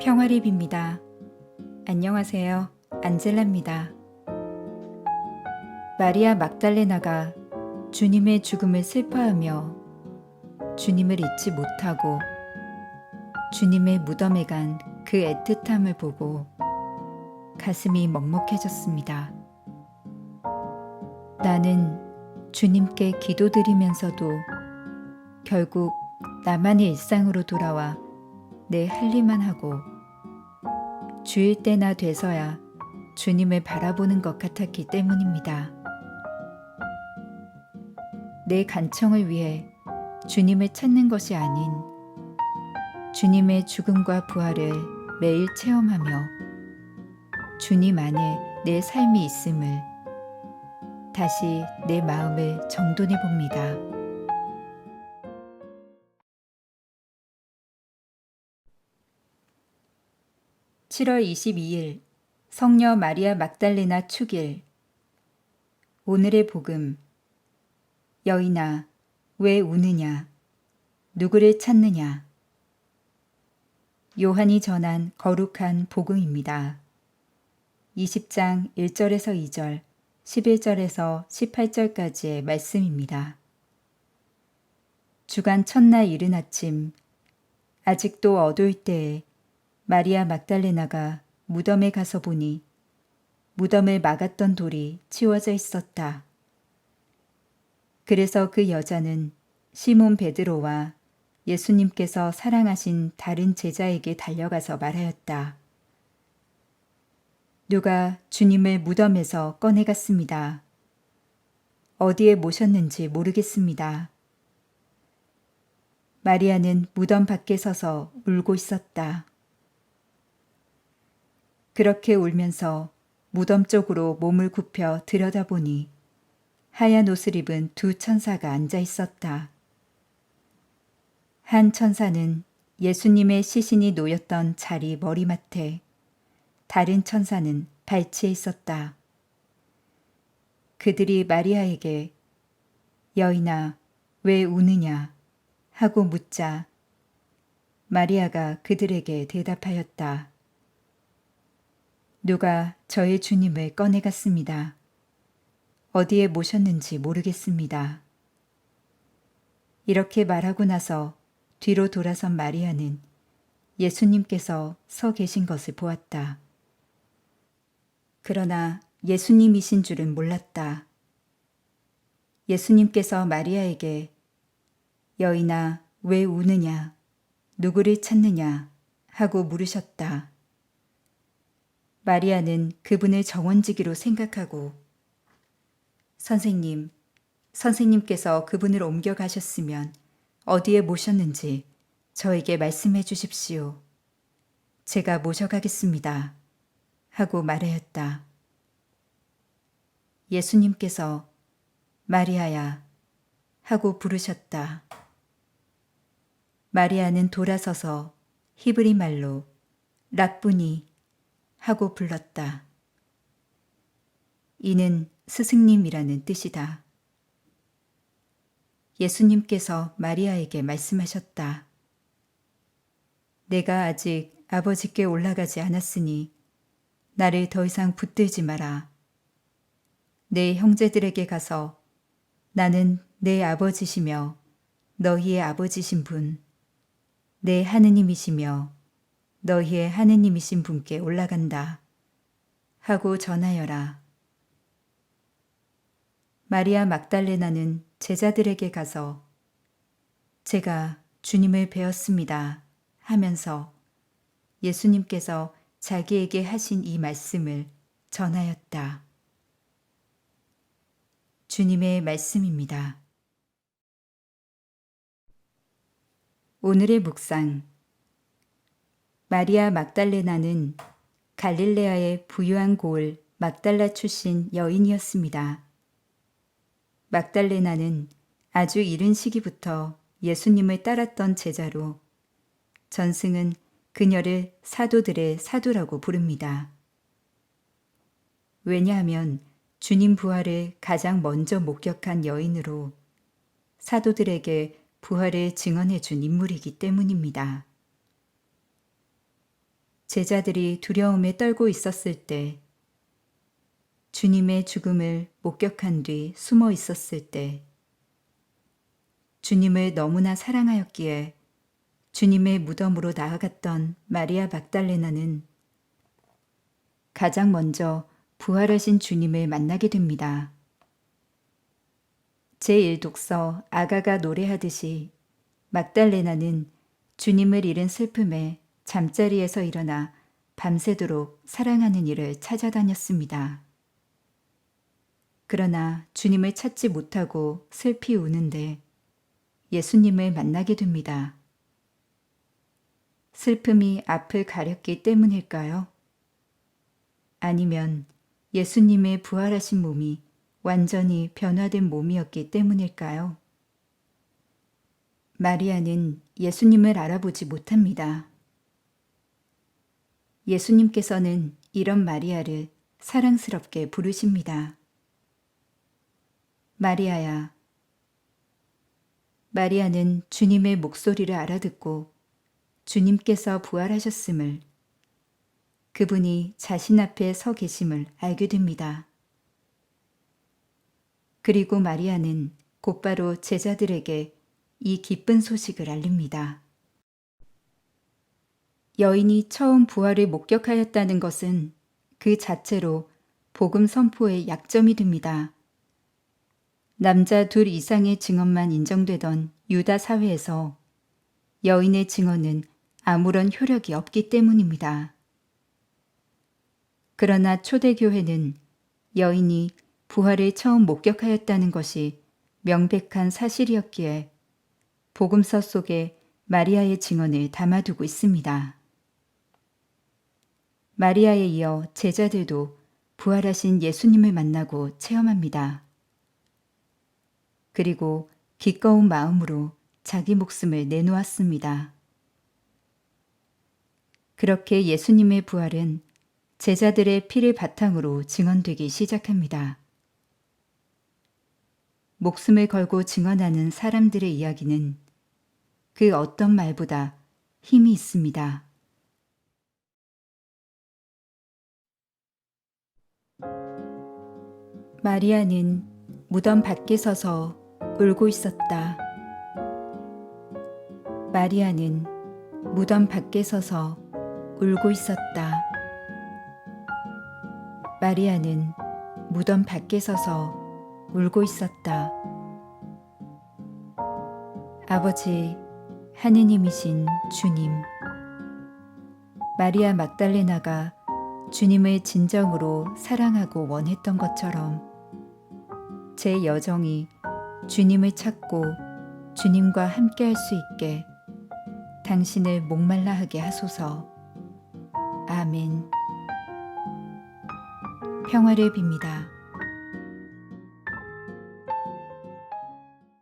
평화를 빕니다. 안녕하세요. 안젤라입니다. 마리아 막달레나가 주님의 죽음을 슬퍼하며 주님을 잊지 못하고 주님의 무덤에 간 그 애틋함을 보고 가슴이 먹먹해졌습니다. 나는 주님께 기도드리면서도 결국 나만의 일상으로 돌아와 내 할 일만 하고 주일 때나 돼서야 주님을 바라보는 것 같았기 때문입니다. 내 간청을 위해 주님을 찾는 것이 아닌 주님의 죽음과 부활을 매일 체험하며 주님 안에 내 삶이 있음을 다시 내 마음을 정돈해 봅니다. (7월 22일) 성녀 마리아 막달레나 축일 오늘의 복음 여인아 왜 우느냐 누구를 찾느냐 요한이 전한 거룩한 복음입니다. 20장 1절에서 2절, 11절에서 18절까지의 말씀입니다. 주간 첫날 이른 아침, 아직도 어두울 때에 마리아 막달레나가 무덤에 가서 보니 무덤을 막았던 돌이 치워져 있었다. 그래서 그 여자는 시몬 베드로와 예수님께서 사랑하신 다른 제자에게 달려가서 말하였다. 누가 주님을 무덤에서 꺼내갔습니다. 어디에 모셨는지 모르겠습니다. 마리아는 무덤 밖에 서서 울고 있었다. 그렇게 울면서 무덤 쪽으로 몸을 굽혀 들여다보니 하얀 옷을 입은 두 천사가 앉아 있었다. 한 천사는 예수님의 시신이 놓였던 자리 머리맡에, 다른 천사는 발치에 있었다. 그들이 마리아에게 여인아, 왜 우느냐? 하고 묻자 마리아가 그들에게 대답하였다. 누가 저의 주님을 꺼내갔습니다. 어디에 모셨는지 모르겠습니다. 이렇게 말하고 나서 뒤로 돌아선 마리아는 예수님께서 서 계신 것을 보았다. 그러나 예수님이신 줄은 몰랐다. 예수님께서 마리아에게 여인아, 왜 우느냐? 누구를 찾느냐? 하고 물으셨다. 마리아는 그분을 정원지기로 생각하고 선생님, 선생님께서 그분을 옮겨가셨으면 어디에 모셨는지 저에게 말씀해 주십시오. 제가 모셔가겠습니다. 하고 말하였다. 예수님께서 마리아야 하고 부르셨다. 마리아는 돌아서서 히브리 말로 락부니 하고 불렀다. 이는 스승님이라는 뜻이다. 예수님께서 마리아에게 말씀하셨다. 내가 아직 아버지께 올라가지 않았으니 나를 더 이상 붙들지 마라. 내 형제들에게 가서 나는 내 아버지시며 너희의 아버지신 분, 내 하느님이시며 너희의 하느님이신 분께 올라간다. 하고 전하여라. 마리아 막달레나는 제자들에게 가서 제가 주님을 배웠습니다 하면서 예수님께서 자기에게 하신 이 말씀을 전하였다. 주님의 말씀입니다. 오늘의 묵상 마리아 막달레나는 갈릴레아의 부유한 고을 막달라 출신 여인이었습니다. 막달레나는 아주 이른 시기부터 예수님을 따랐던 제자로 전승은 그녀를 사도들의 사도라고 부릅니다. 왜냐하면 주님 부활을 가장 먼저 목격한 여인으로 사도들에게 부활을 증언해 준 인물이기 때문입니다. 제자들이 두려움에 떨고 있었을 때, 주님의 죽음을 목격한 뒤 숨어 있었을 때, 주님을 너무나 사랑하였기에 주님의 무덤으로 나아갔던 마리아 막달레나는 가장 먼저 부활하신 주님을 만나게 됩니다. 제1독서 아가가 노래하듯이 막달레나는 주님을 잃은 슬픔에 잠자리에서 일어나 밤새도록 사랑하는 이를 찾아다녔습니다. 그러나 주님을 찾지 못하고 슬피 우는데 예수님을 만나게 됩니다. 슬픔이 앞을 가렸기 때문일까요? 아니면 예수님의 부활하신 몸이 완전히 변화된 몸이었기 때문일까요? 마리아는 예수님을 알아보지 못합니다. 예수님께서는 이런 마리아를 사랑스럽게 부르십니다. 마리아야. 마리아는 주님의 목소리를 알아듣고 주님께서 부활하셨음을 그분이 자신 앞에 서 계심을 알게 됩니다. 그리고 마리아는 곧바로 제자들에게 이 기쁜 소식을 알립니다. 여인이 처음 부활을 목격하였다는 것은 그 자체로 복음 선포의 약점이 됩니다. 남자 둘 이상의 증언만 인정되던 유다 사회에서 여인의 증언은 아무런 효력이 없기 때문입니다. 그러나 초대교회는 여인이 부활을 처음 목격하였다는 것이 명백한 사실이었기에 복음서 속에 마리아의 증언을 담아두고 있습니다. 마리아에 이어 제자들도 부활하신 예수님을 만나고 체험합니다. 그리고 기꺼운 마음으로 자기 목숨을 내놓았습니다. 그렇게 예수님의 부활은 제자들의 피를 바탕으로 증언되기 시작합니다. 목숨을 걸고 증언하는 사람들의 이야기는 그 어떤 말보다 힘이 있습니다. 마리아는 무덤 밖에 서서 울고 있었다. 마리아는 무덤 밖에 서서 울고 있었다. 마리아는 무덤 밖에 서서 울고 있었다. 아버지, 하느님이신 주님. 마리아 막달레나가 주님을 진정으로 사랑하고 원했던 것처럼 제 여정이 주님을 찾고 주님과 함께 할 수 있게 당신을 목말라 하게 하소서. 아멘. 평화를 빕니다.